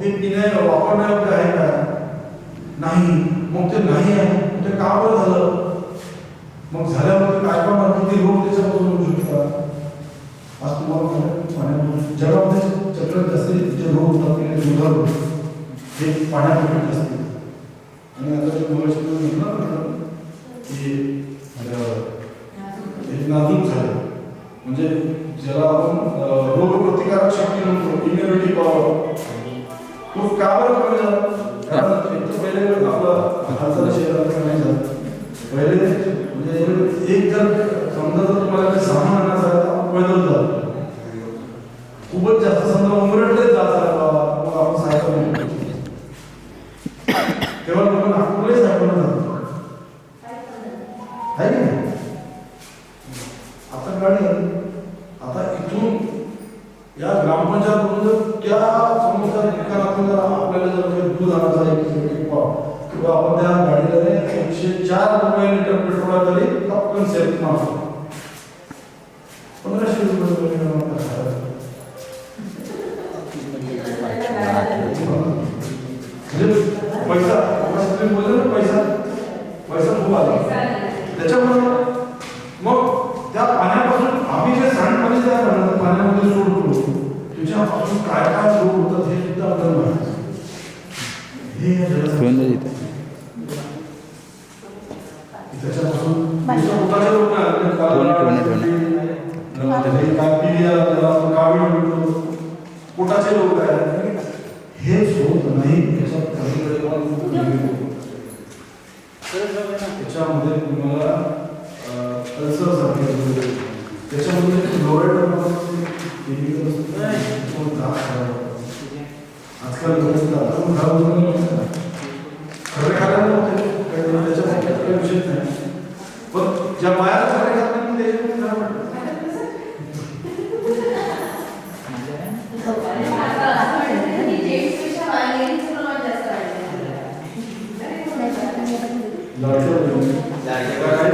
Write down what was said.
ते पिण्या वापरण्यायोग्य आहे का नाही. मग ते नाही आहे. ते का बरं झालं? मग झाल्यावर काय काय किती लोक त्याच्यापासून होऊ शकतात? आज तुम्हाला जगामध्ये सगळ्यात जास्त जे रोग होतात ते दुधाळ हे पाण्यापासून जास्त आणि आता जे मगाशी म्हटलं की हे नाजूक झालं. म्हणजे ज्याला आपण अं, रोगप्रतिकारक शक्ती म्हणतो इम्युनिटी पॉवर तो का बरं कमी झाला कारण पहिले आपलं हालचाल नाही झालं पहिले म्हणजे एक जर समजा जर तुम्हाला काही सामान आणायचं पैदल जातो. खूपच जास्त समजा उमरटलेच जात बाबा आपण सायकल तेव्हा लोक नागपूरलाच सायकल जातो आहे की नाही? आता गाडी. आता इथून या ग्रामपंचायत जर त्या समोरच्या ठिकाणातून जर आपल्याला जर म्हणजे काही दूध आणायचं आहे किंवा एक पाव, किंवा आपण त्या गाडीला एकशे चार रुपये लिटर पेट्रोल तरी पटकन सेफ मारतो पंधराशे रुपये कमी म्हणजे पैसा तुम्ही बोलले ना पैसा पैसा खूप आला. त्याच्यामुळे मग त्या पाण्यापासून आम्ही जे सांडपाणी तयार करणार त्याच्यापासून काय काय रोग होतात हे सुद्धा आपल्याला माहिती. हे पोटाचे काय आहेत? हे होत? नाही त्याच्यात त्याच्यामध्ये तुम्हाला अल्सर सारखे. त्याच्यामध्ये क्लोराईड केमिकल आजकाल? खरं खायला नव्हते त्याच्यामध्ये काही विषय नाही पण ज्या बाया खरं खात नाही ते खरं वाटतं. बहिणी.